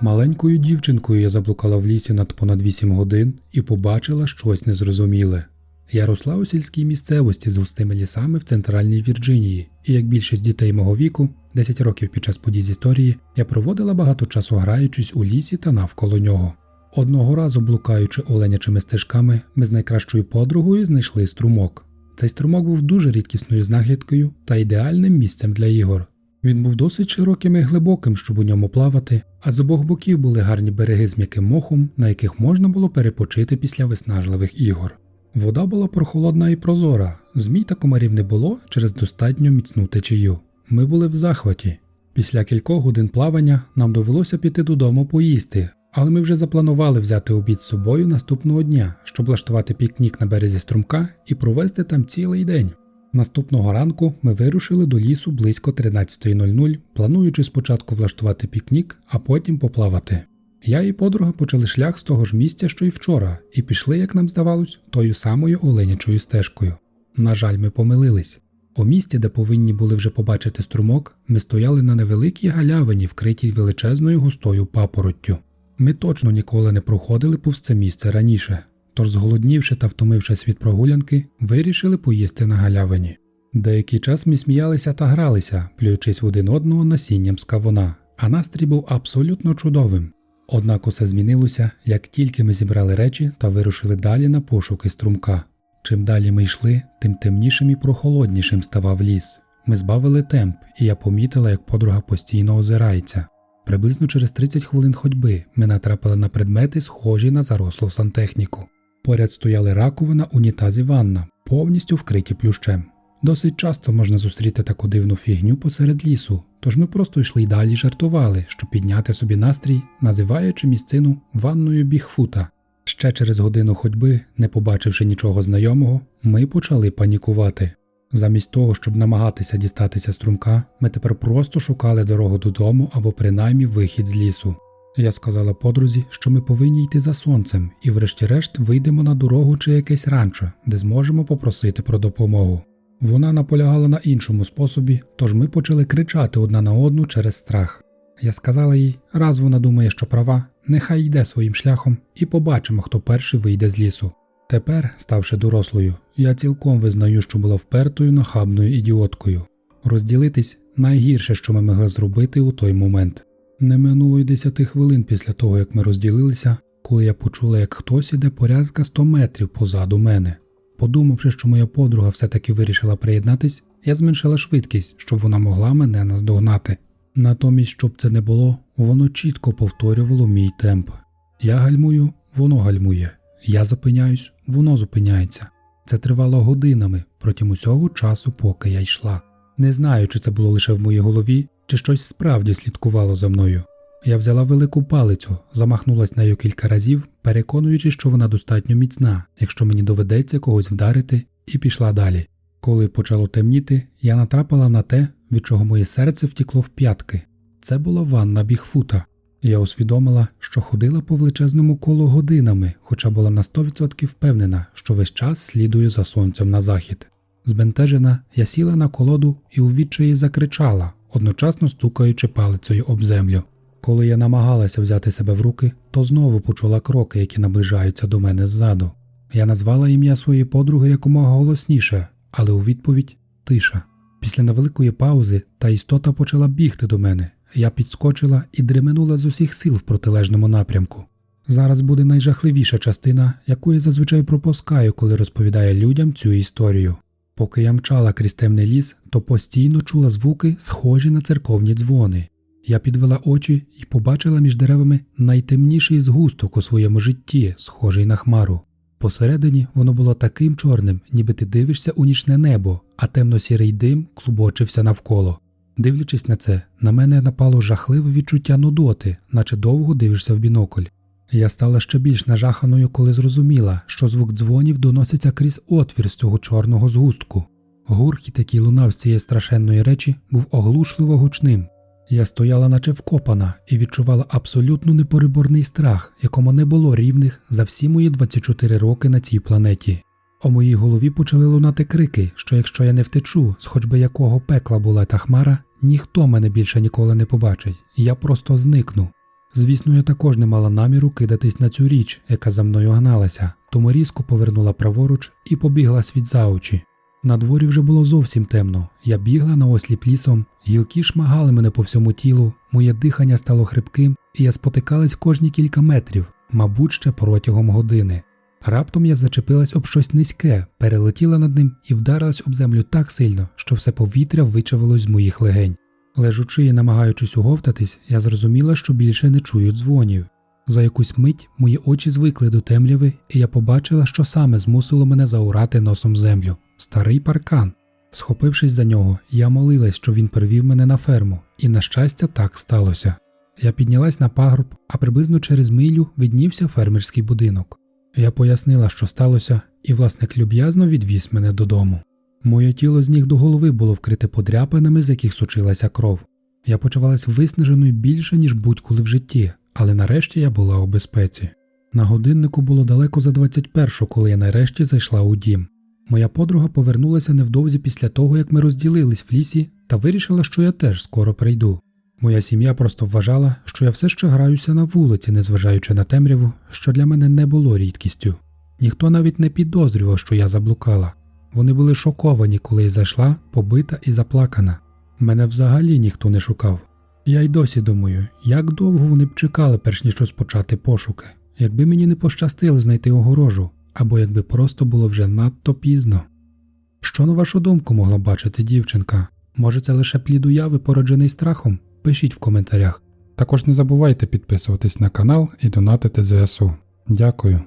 Маленькою дівчинкою я заблукала в лісі над понад 8 годин і побачила щось незрозуміле. Я росла у сільській місцевості з густими лісами в центральній Вірджинії, і як більшість дітей мого віку, 10 років під час подій з історії, я проводила багато часу граючись у лісі та навколо нього. Одного разу, блукаючи оленячими стежками, ми з найкращою подругою знайшли струмок. Цей струмок був дуже рідкісною знахідкою та ідеальним місцем для ігор. Він був досить широким і глибоким, щоб у ньому плавати, а з обох боків були гарні береги з м'яким мохом, на яких можна було перепочити після виснажливих ігор. Вода була прохолодна і прозора, змій та комарів не було через достатньо міцну течію. Ми були в захваті. Після кількох годин плавання нам довелося піти додому поїсти, але ми вже запланували взяти обід з собою наступного дня, щоб влаштувати пікнік на березі струмка і провести там цілий день. Наступного ранку ми вирушили до лісу близько 13.00, плануючи спочатку влаштувати пікнік, а потім поплавати. Я і подруга почали шлях з того ж місця, що й вчора, і пішли, як нам здавалось, тою самою оленячою стежкою. На жаль, ми помилились. У місці, де повинні були вже побачити струмок, ми стояли на невеликій галявині, вкритій величезною густою папороттю. Ми точно ніколи не проходили повз це місце раніше, тож, зголоднівши та втомившись від прогулянки, вирішили поїсти на галявині. Деякий час ми сміялися та гралися, плюючись в один одного насінням з кавуна, а настрій був абсолютно чудовим. Однак усе змінилося, як тільки ми зібрали речі та вирушили далі на пошуки струмка. Чим далі ми йшли, тим темнішим і прохолоднішим ставав ліс. Ми збавили темп, і я помітила, як подруга постійно озирається. Приблизно через 30 хвилин ходьби ми натрапили на предмети, схожі на зарослу сантехніку. Поряд стояли раковина, унітаз і ванна, повністю вкриті плющем. Досить часто можна зустріти таку дивну фігню посеред лісу, тож ми просто йшли й далі жартували, щоб підняти собі настрій, називаючи місцину ванною Бігфута. Ще через годину ходьби, не побачивши нічого знайомого, ми почали панікувати. Замість того, щоб намагатися дістатися струмка, ми тепер просто шукали дорогу додому або принаймні вихід з лісу. Я сказала подрузі, що ми повинні йти за сонцем, і врешті-решт вийдемо на дорогу чи якесь ранчо, де зможемо попросити про допомогу. Вона наполягала на іншому способі, тож ми почали кричати одна на одну через страх. Я сказала їй, раз вона думає, що права, нехай йде своїм шляхом, і побачимо, хто перший вийде з лісу. Тепер, ставши дорослою, я цілком визнаю, що була впертою нахабною ідіоткою. Розділитись найгірше, що ми могли зробити у той момент. Не минуло й десяти хвилин після того, як ми розділилися, коли я почула, як хтось іде порядка 100 метрів позаду мене. Подумавши, що моя подруга все-таки вирішила приєднатись, я зменшила швидкість, щоб вона могла мене наздогнати. Натомість, щоб це не було, воно чітко повторювало мій темп. Я гальмую, воно гальмує. Я зупиняюсь, воно зупиняється. Це тривало годинами протягом усього часу, поки я йшла. Не знаю, чи це було лише в моїй голові, чи щось справді слідкувало за мною. Я взяла велику палицю, замахнулась нею кілька разів, переконуючи, що вона достатньо міцна, якщо мені доведеться когось вдарити, і пішла далі. Коли почало темніти, я натрапила на те, від чого моє серце втікло в п'ятки. Це була ванна Бігфута. Я усвідомила, що ходила по величезному колу годинами, хоча була на 100% впевнена, що весь час слідую за сонцем на захід. Збентежена, я сіла на колоду і у відчаї закричала, одночасно стукаючи палицею об землю. Коли я намагалася взяти себе в руки, то знову почула кроки, які наближаються до мене ззаду. Я назвала ім'я своєї подруги якомога голосніше, але у відповідь тиша. Після невеликої паузи та істота почала бігти до мене. Я підскочила і дременула з усіх сил в протилежному напрямку. Зараз буде найжахливіша частина, яку я зазвичай пропускаю, коли розповідаю людям цю історію. Поки я мчала крізь темний ліс, то постійно чула звуки, схожі на церковні дзвони. Я підвела очі і побачила між деревами найтемніший згусток у своєму житті, схожий на хмару. Посередині воно було таким чорним, ніби ти дивишся у нічне небо, а темно-сірий дим клубочився навколо. Дивлячись на це, на мене напало жахливе відчуття нудоти, наче довго дивишся в бінокль. Я стала ще більш нажаханою, коли зрозуміла, що звук дзвонів доноситься крізь отвір з цього чорного згустку. Гуркіт, який лунав з цієї страшенної речі, був оглушливо гучним. Я стояла, наче вкопана, і відчувала абсолютно непереборний страх, якому не було рівних за всі мої 24 роки на цій планеті. У моїй голові почали лунати крики, що якщо я не втечу, з хоч би якого пекла була та хмара, ніхто мене більше ніколи не побачить, я просто зникну. Звісно, я також не мала наміру кидатись на цю річ, яка за мною гналася, тому різко повернула праворуч і побігла світ за очі. На дворі вже було зовсім темно. Я бігла на осліп лісом, гілки шмагали мене по всьому тілу, моє дихання стало хрипким, і я спотикалась кожні кілька метрів, мабуть, ще протягом години. Раптом я зачепилась об щось низьке, перелетіла над ним і вдарилась об землю так сильно, що все повітря вичавилось з моїх легень. Лежучи і намагаючись уговтатись, я зрозуміла, що більше не чую дзвонів. За якусь мить мої очі звикли до темряви, і я побачила, що саме змусило мене заурати носом землю старий паркан. Схопившись за нього, я молилась, що він привів мене на ферму, і, на щастя, так сталося. Я піднялась на пагорб, а приблизно через милю виднівся фермерський будинок. Я пояснила, що сталося, і власник люб'язно відвіз мене додому. Моє тіло з ніг до голови було вкрите подряпинами, з яких сочилася кров. Я почувалась виснаженою більше, ніж будь-коли в житті, але нарешті я була у безпеці. На годиннику було далеко за 21, коли я нарешті зайшла у дім. Моя подруга повернулася невдовзі після того, як ми розділились в лісі, та вирішила, що я теж скоро прийду. Моя сім'я просто вважала, що я все ще граюся на вулиці, незважаючи на темряву, що для мене не було рідкістю. Ніхто навіть не підозрював, що я заблукала. Вони були шоковані, коли я зайшла, побита і заплакана. Мене взагалі ніхто не шукав. Я й досі думаю, як довго вони б чекали, перш ніж розпочати пошуки, якби мені не пощастило знайти огорожу, або якби просто було вже надто пізно. Що на вашу думку могла бачити дівчинка? Може, це лише плід уяви, породжений страхом? Пишіть в коментарях. Також не забувайте підписуватись на канал і донатити ЗСУ. Дякую.